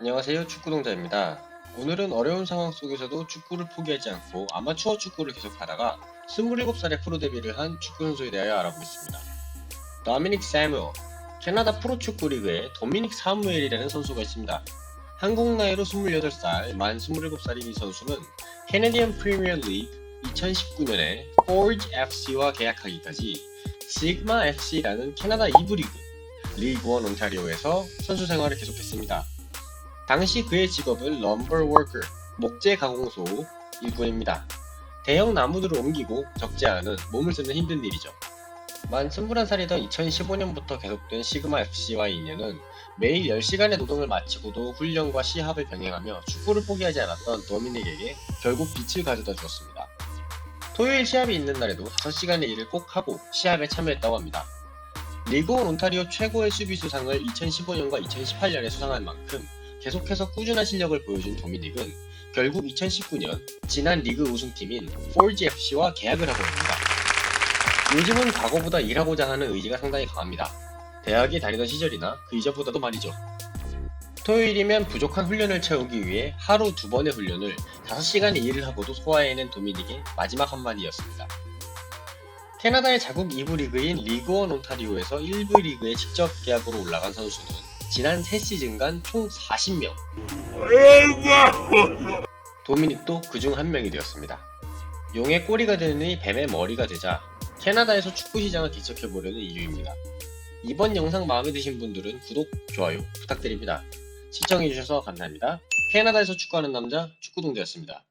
안녕하세요 축구동자입니다. 오늘은 어려운 상황 속에서도 축구를 포기하지 않고 아마추어 축구를 계속하다가 27살에 프로 데뷔를 한 축구 선수에 대하여 알아보겠습니다. 도미닉 사무엘 캐나다 프로축구 리그에 도미닉 사무엘이라는 선수가 있습니다. 한국 나이로 28살, 만 27살인 이 선수는 캐네디언 프리미어 리그 2019년에 포즈 FC와 계약하기까지 시그마 FC라는 캐나다 2부 리그 리그 1 온타리오에서 선수 생활을 계속했습니다. 당시 그의 직업은 럼버 워커, 목재 가공소 일꾼입니다. 대형 나무들을 옮기고 적지 않은 몸을 쓰는 힘든 일이죠. 만 21살이던 2015년부터 계속된 시그마 FC와의 인연은 매일 10시간의 노동을 마치고도 훈련과 시합을 병행하며 축구를 포기하지 않았던 도미닉에게 결국 빛을 가져다 주었습니다. 토요일 시합이 있는 날에도 5시간의 일을 꼭 하고 시합에 참여했다고 합니다. 리그1 온타리오 최고의 수비수상을 2015년과 2018년에 수상한 만큼 계속해서 꾸준한 실력을 보여준 도미닉은 결국 2019년 지난 리그 우승팀인 4GFC와 계약을 하고 있습니다. 요즘은 과거보다 일하고자 하는 의지가 상당히 강합니다. 대학에 다니던 시절이나 그 이전보다도 말이죠. 토요일이면 부족한 훈련을 채우기 위해 하루 두 번의 훈련을 5시간의 일을 하고도 소화해낸 도미닉의 마지막 한마디였습니다. 캐나다의 자국 2부 리그인 리그1 온타리오에서 1부 리그에 직접 계약으로 올라간 선수는 지난 3시즌간 총 40명. 도미닉도 그중 한 명이 되었습니다. 용의 꼬리가 되느니 뱀의 머리가 되자 캐나다에서 축구 시장을 개척해보려는 이유입니다. 이번 영상 마음에 드신 분들은 구독, 좋아요 부탁드립니다. 시청해주셔서 감사합니다. 캐나다에서 축구하는 남자 축구동자였습니다.